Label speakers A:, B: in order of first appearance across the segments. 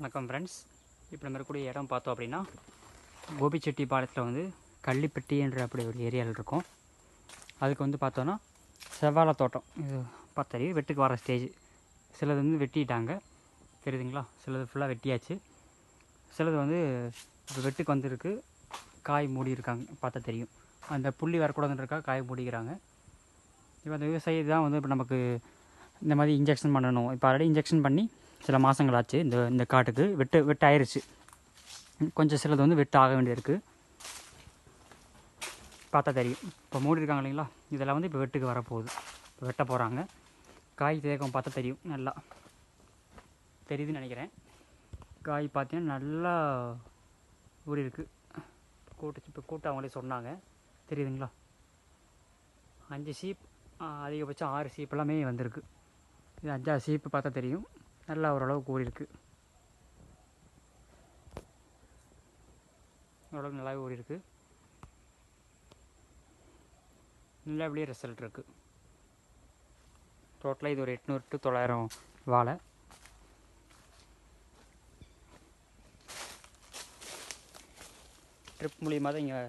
A: வணக்கம் ஃப்ரெண்ட்ஸ் இப்போ நம்ம இருக்கக்கூடிய இடம் பார்த்தோம் அப்படின்னா கோபிச்செட்டி பாலத்தில் வந்து கள்ளிப்பட்டி என்ற அப்படி ஒரு ஏரியாவில் இருக்கும். அதுக்கு வந்து பார்த்தோன்னா செவ்வாழை தோட்டம். இது பார்த்தறி வெட்டுக்கு வர ஸ்டேஜ் சிலது வந்து வெட்டிட்டாங்க. தெரியுதுங்களா? சிலது ஃபுல்லாக வெட்டியாச்சு. சிலது வந்து இப்போ வெட்டுக்கு வந்திருக்கு. காய் மூடி இருக்காங்க பார்த்தா தெரியும். அந்த புள்ளி வரக்கூடாதுன்றக்கா காய் மூடிக்கிறாங்க. இப்போ அந்த விவசாயி தான் வந்து இப்போ நமக்கு இந்த மாதிரி இன்ஜெக்ஷன் பண்ணணும். இப்போ ஆல்ரெடி இன்ஜெக்ஷன் பண்ணி சில மாதங்கள் ஆச்சு இந்த இந்த காட்டுக்கு. வெட்டு வெட்டாயிருச்சு. கொஞ்சம் சிலது வந்து வெட்டு ஆக வேண்டியிருக்கு. பார்த்தா தெரியும். இப்போ மூடி இருக்காங்க இல்லைங்களா? இதெல்லாம் வந்து இப்போ வெட்டுக்கு வரப்போகுது. இப்போ வெட்ட போகிறாங்க காய் தேக்கம் பார்த்தா தெரியும். நல்லா தெரியுதுன்னு நினைக்கிறேன். காய் பார்த்தீங்கன்னா நல்லா ஊடி இருக்குது கூட்டு இப்போ கூட்டு அவங்களே சொன்னாங்க. தெரியுதுங்களா? அஞ்சு சீப் அதிகபட்சம் ஆறு சீப் எல்லாமே வந்திருக்கு. இது அஞ்சாறு சீப்பு பார்த்தா தெரியும். நல்லா ஓரளவுக்கு ஓடிருக்கு ஓரளவுக்கு நல்லாவே ஓடிருக்கு நல்லா நல்லபடியே ரிசல்ட் இருக்கு. டோட்டலாக இது ஒரு எட்நூறு டு தொள்ளாயிரம் வாழை. ட்ரிப் மூலியமாக தான் இங்கே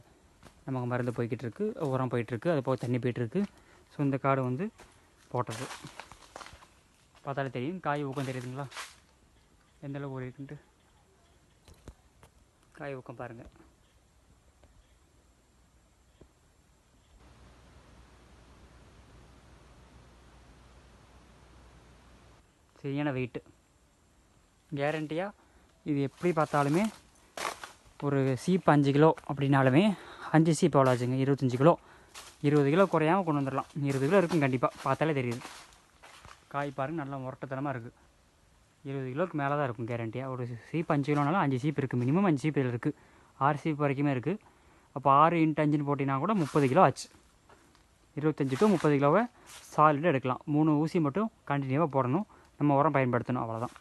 A: நமக்கு மருந்து போய்கிட்டு இருக்கு. உரம் போயிட்டுருக்கு அது போக தண்ணி போயிட்டுருக்கு ஸோ இந்த காடு வந்து போட்டது. பார்த்தாலே தெரியும். காய் ஊக்கம் தெரியுதுங்களா? எந்த அளவு ஊறி இருக்குன்ட்டு காய் ஊக்கம் பாருங்கள் சரியான வெயிட்டு கேரண்டியாக இது எப்படி பார்த்தாலுமே ஒரு சீப்பு அஞ்சு கிலோ அப்படின்னாலுமே அஞ்சு சீப்பு எவ்வளோ ஆச்சுங்க. இருபத்தஞ்சி கிலோ. இருபது கிலோ குறையாமல் கொண்டு வந்துடலாம் இருபது கிலோ இருக்கும் கண்டிப்பாக பார்த்தாலே தெரியுது. காய் பாருங்க நல்லா முரட்டத்தனமாக இருக்குது இருபது கிலோவுக்கு மேலே தான் இருக்கும் கேரண்டியாக ஒரு சீப் அஞ்சு கிலோனாலும் அஞ்சு சீப்பு இருக்குது மினிமம் அஞ்சு சீப் இதில் இருக்குது ஆறு சீப்பு வரைக்குமே இருக்குது அப்போ ஆறு இன்ட்டு அஞ்சுன்னு போட்டிங்கன்னா கூட முப்பது கிலோ ஆச்சு. இருபத்தஞ்சி டு முப்பது கிலோவை சாலிட்டு எடுக்கலாம். மூணு ஊசி மட்டும் கண்டினியூவாக போடணும். நம்ம உரம் பயன்படுத்தணும். அவ்வளோதான்